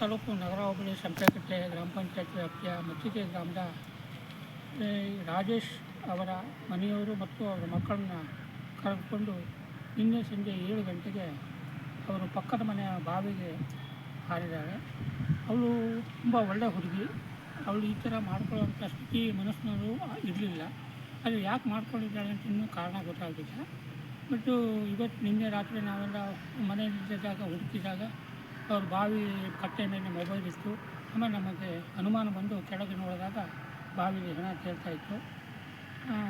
ತಾಲೂಕು ನಗರ ಹೋಬಳಿ ಸಂಪೆಕಟ್ಟೆ ಗ್ರಾಮ ಪಂಚಾಯತ್ ವ್ಯಾಪ್ತಿಯ ಮತ್ತಿಗೆ ಗ್ರಾಮದ ರಾಜೇಶ್ ಅವರ ಮನೆಯವರು ಮತ್ತು ಅವರ ಮಕ್ಕಳನ್ನ ಕರೆದುಕೊಂಡು ನಿನ್ನೆ ಸಂಜೆ ಏಳು ಗಂಟೆಗೆ ಅವರು ಪಕ್ಕದ ಮನೆಯ ಬಾವಿಗೆ ಹಾರಿದ್ದಾರೆ. ಅವಳು ತುಂಬ ಒಳ್ಳೆ ಹುಡುಗಿ. ಅವಳು ಈ ಥರ ಮಾಡ್ಕೊಳ್ಳೋಂಥ ಸ್ಥಿತಿ ಮನಸ್ಸಿನವರು ಇರಲಿಲ್ಲ. ಅದು ಯಾಕೆ ಮಾಡ್ಕೊಂಡಿದ್ದಾಳೆ ಅಂತ ಇನ್ನೂ ಕಾರಣ ಗೊತ್ತಾಗಲಿಲ್ಲ. ಬಟ್ಟು ಇವತ್ತು ನಿನ್ನೆ ರಾತ್ರಿ ನಾವೆಲ್ಲ ಮನೆಯಲ್ಲಿದ್ದಾಗ ಹುಡುಕಿದಾಗ ಅವ್ರ ಬಾವಿ ಕಟ್ಟೆ ಮೇಲೆ ಮೊಬೈಲ್ ಇತ್ತು. ಆಮೇಲೆ ನಮಗೆ ಅನುಮಾನ ಬಂದು ಕೆಳಗೆ ನೋಡಿದಾಗ ಬಾವಿಲಿ ಹೆಣ ಇತ್ತು.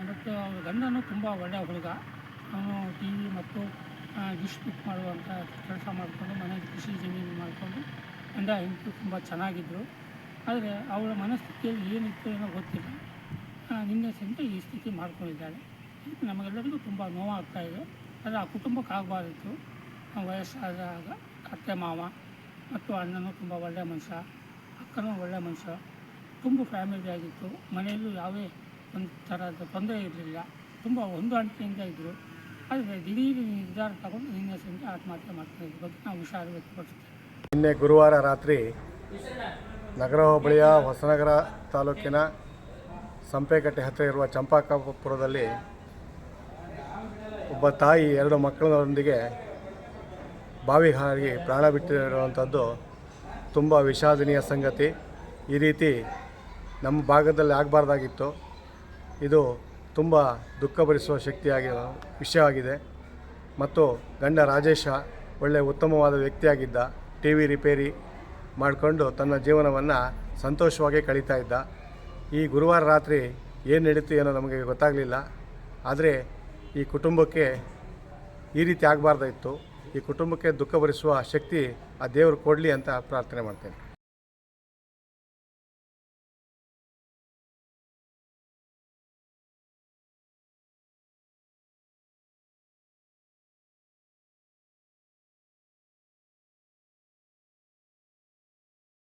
ಮತ್ತು ಅವ್ರ ಗಂಡನು ತುಂಬ ಒಳ್ಳೆಯ ಹುಡುಗ. ಅವನು ಟಿ ವಿ ಮತ್ತು ಡಿಶ್ ಪಿಕ್ ಮಾಡುವಂಥ ಕೆಲಸ ಮಾಡಿಕೊಂಡು, ಮನೆಯಲ್ಲಿ ಕೃಷಿ ಜಮೀನು ಮಾಡಿಕೊಂಡು ಗಂಡ ಹೆಂಡತಿ ತುಂಬ ಚೆನ್ನಾಗಿದ್ದರು ಆದರೆ ಅವಳ ಮನಸ್ಥಿತಿಯಲ್ಲಿ ಏನಿತ್ತು ಏನೋ ಗೊತ್ತಿಲ್ಲ. ನಿನ್ನೆ ಸಂಜೆ ಈ ಸ್ಥಿತಿ ಮಾಡ್ಕೊಂಡಿದ್ದಾಳೆ. ನಮಗೆಲ್ಲರಿಗೂ ತುಂಬ ನೋವಾಗ್ತಾ ಇದೆ. ಆದರೆ ಆ ಕುಟುಂಬಕ್ಕೆ ಆಗಬಾರ್ದಿತ್ತು. ವಯಸ್ಸಾದಾಗ ಅತ್ತೆ, ಮಾವ ಮತ್ತು ಅಣ್ಣನೂ ತುಂಬ ಒಳ್ಳೆಯ ಮನುಷ್ಯ, ಅಕ್ಕನೂ ಒಳ್ಳೆಯ ಮನುಷ್ಯ. ತುಂಬ ಫ್ಯಾಮಿಲಿ ಆಗಿತ್ತು. ಮನೆಯಲ್ಲೂ ಯಾವುದೇ ಒಂದು ಥರದ ತೊಂದರೆ ಇರಲಿಲ್ಲ. ತುಂಬ ಹೊಂದಾಣಿಕೆಯಿಂದ ಇದ್ದರು ಆದರೆ ದಿಢೀರ್ ನಿರ್ಧಾರ ತಗೊಂಡು ನಿನ್ನೆ ಸಂಜೆ ಆತ್ಮಹತ್ಯೆ ಮಾಡ್ತಾ ಬಗ್ಗೆ ನಾವು ಹುಷಾರು ವ್ಯಕ್ತಪಡಿಸುತ್ತೇವೆ. ನಿನ್ನೆ ಗುರುವಾರ ರಾತ್ರಿ ನಗರ ಹೋಬಳಿಯ ಹೊಸನಗರ ತಾಲೂಕಿನ ಸಂಪೆಕಟ್ಟೆ ಹತ್ತಿರ ಇರುವ ಚಂಪಾಕಾಪುರದಲ್ಲಿ ಒಬ್ಬ ತಾಯಿ, ಎರಡು ಮಕ್ಕಳೊಂದಿಗೆ ಬಾವಿ ಹಾರಿ ಪ್ರಾಣ ಬಿಟ್ಟಿರುವಂಥದ್ದು ತುಂಬ ವಿಷಾದನೀಯ ಸಂಗತಿ. ಈ ರೀತಿ ನಮ್ಮ ಭಾಗದಲ್ಲಿ ಆಗಬಾರ್ದಾಗಿತ್ತು. ಇದು ತುಂಬ ದುಃಖ ಭರಿಸುವ ಶಕ್ತಿಯಾಗಿ ವಿಷಯವಾಗಿದೆ. ಮತ್ತು ಗಂಡ ರಾಜೇಶ ಒಳ್ಳೆಯ ಉತ್ತಮವಾದ ವ್ಯಕ್ತಿಯಾಗಿದ್ದ, ಟಿ ವಿ ರಿಪೇರಿ ಮಾಡಿಕೊಂಡು ತನ್ನ ಜೀವನವನ್ನು ಸಂತೋಷವಾಗಿ ಕಳೀತಾ ಇದ್ದ. ಈ ಗುರುವಾರ ರಾತ್ರಿ ಏನು ನಡೀತು ಏನೋ ನಮಗೆ ಗೊತ್ತಾಗಲಿಲ್ಲ. ಆದರೆ ಈ ಕುಟುಂಬಕ್ಕೆ ಈ ರೀತಿ ಆಗಬಾರ್ದಾಗಿತ್ತು ಈ ಕುಟುಂಬಕ್ಕೆ ದುಃಖ ಭರಿಸುವ ಶಕ್ತಿ ಆ ದೇವರು ಕೊಡಲಿ ಅಂತ ಪ್ರಾರ್ಥನೆ ಮಾಡ್ತೇನೆ.